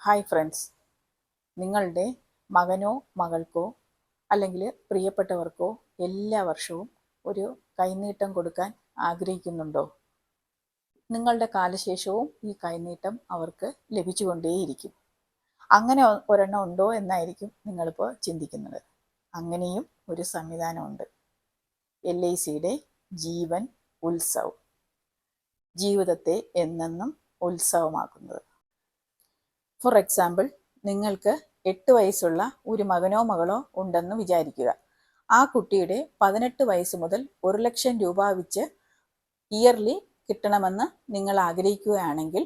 Hi friends. നിങ്ങളുടെ മകനോ മകൾക്കോ അല്ലെങ്കിൽ പ്രിയപ്പെട്ടവർക്കോ എല്ലാ വർഷവും ഒരു കൈനീട്ടം കൊടുക്കാൻ ആഗ്രഹിക്കുന്നുണ്ടോ? നിങ്ങളുടെ കാലശേഷവും ഈ കൈനീട്ടം അവർക്ക് ലഭിച്ചുകൊണ്ടേയിരിക്കും. അങ്ങനെ ഒരെണ്ണം ഉണ്ടോ എന്നായിരിക്കും നിങ്ങളിപ്പോൾ ചിന്തിക്കുന്നത്. അങ്ങനെയും ഒരു സംവിധാനമുണ്ട്. എൽ ഐ സിയുടെ ജീവൻ ഉത്സവ്. ജീവിതത്തെ എന്നെന്നും ഉത്സവമാക്കുന്നത്. ഫോർ എക്സാമ്പിൾ നിങ്ങൾക്ക് എട്ട് വയസ്സുള്ള ഒരു മകനോ മകളോ ഉണ്ടെന്ന് വിചാരിക്കുക. ആ കുട്ടിയുടെ പതിനെട്ട് വയസ്സ് മുതൽ ഒരു ലക്ഷം രൂപ വെച്ച് ഇയർലി കിട്ടണമെന്ന് നിങ്ങൾ ആഗ്രഹിക്കുകയാണെങ്കിൽ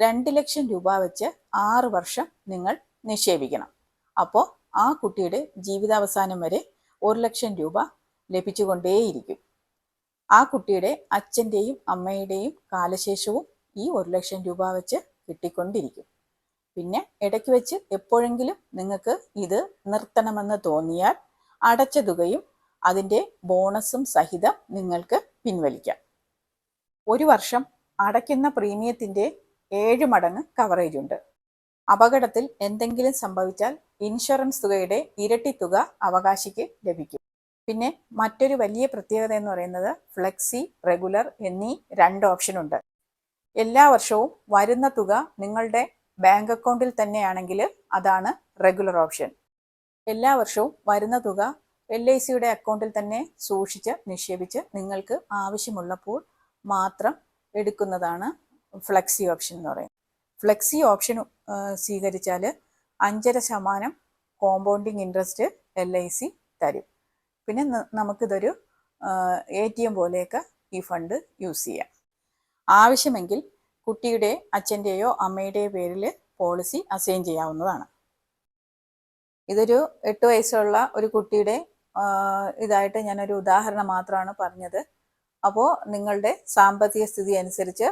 രണ്ട് ലക്ഷം രൂപ വെച്ച് ആറ് വർഷം നിങ്ങൾ നിക്ഷേപിക്കണം. അപ്പോൾ ആ കുട്ടിയുടെ ജീവിതാവസാനം വരെ ഒരു ലക്ഷം രൂപ ലഭിച്ചുകൊണ്ടേയിരിക്കും. ആ കുട്ടിയുടെ അച്ഛന്റെയും അമ്മയുടെയും കാലശേഷവും ഈ ഒരു ലക്ഷം രൂപ വെച്ച് കിട്ടിക്കൊണ്ടിരിക്കും. പിന്നെ ഇടയ്ക്ക് വെച്ച് എപ്പോഴെങ്കിലും നിങ്ങൾക്ക് ഇത് നിർത്തണമെന്ന് തോന്നിയാൽ അടച്ച തുകയും അതിന്റെ ബോണസും സഹിതം നിങ്ങൾക്ക് പിൻവലിക്കാം. ഒരു വർഷം അടയ്ക്കുന്ന പ്രീമിയത്തിന്റെ ഏഴ് മടങ്ങ് കവറേജ് ഉണ്ട്. അപകടത്തിൽ എന്തെങ്കിലും സംഭവിച്ചാൽ ഇൻഷുറൻസ് തുകയുടെ ഇരട്ടി തുക അവകാശിക്ക് ലഭിക്കും. പിന്നെ മറ്റൊരു വലിയ പ്രത്യേകത എന്ന് പറയുന്നത് ഫ്ലെക്സി റെഗുലർ എന്നീ രണ്ട് ഓപ്ഷൻ ഉണ്ട്. എല്ലാ വർഷവും വരുന്ന തുക നിങ്ങളുടെ ബാങ്ക് അക്കൗണ്ടിൽ തന്നെയാണെങ്കിൽ അതാണ് റെഗുലർ ഓപ്ഷൻ. എല്ലാ വർഷവും വരുന്ന തുക എൽ ഐ സിയുടെ അക്കൗണ്ടിൽ തന്നെ സൂക്ഷിച്ച് നിക്ഷേപിച്ച് നിങ്ങൾക്ക് ആവശ്യമുള്ളപ്പോൾ മാത്രം എടുക്കുന്നതാണ് ഫ്ലെക്സി ഓപ്ഷൻ എന്ന് പറയുന്നത്. ഫ്ലെക്സി ഓപ്ഷൻ സ്വീകരിച്ചാൽ അഞ്ചര ശതമാനം compounding interest L I C തരും. പിന്നെ നമുക്കിതൊരു എ ടി എം പോലെയൊക്കെ ഈ ഫണ്ട് യൂസ് ചെയ്യാം. ആവശ്യമെങ്കിൽ കുട്ടിയുടെ അച്ഛന്റെയോ അമ്മയുടെയോ പേരിൽ പോളിസി അസൈൻ ചെയ്യാവുന്നതാണ്. ഇതൊരു എട്ട് വയസ്സുള്ള ഒരു കുട്ടിയുടെ ഇതായിട്ട് ഞാനൊരു ഉദാഹരണം മാത്രമാണ് പറഞ്ഞത്. അപ്പോൾ നിങ്ങളുടെ സാമ്പത്തിക സ്ഥിതി അനുസരിച്ച്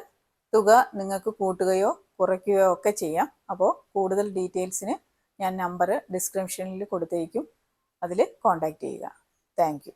തുക നിങ്ങൾക്ക് കൂട്ടുകയോ കുറയ്ക്കുകയോ ഒക്കെ ചെയ്യാം. അപ്പോൾ കൂടുതൽ ഡീറ്റെയിൽസിന് ഞാൻ നമ്പർ ഡിസ്ക്രിപ്ഷനിൽ കൊടുത്തേക്കും. അതിൽ കോൺടാക്റ്റ് ചെയ്യുക. താങ്ക്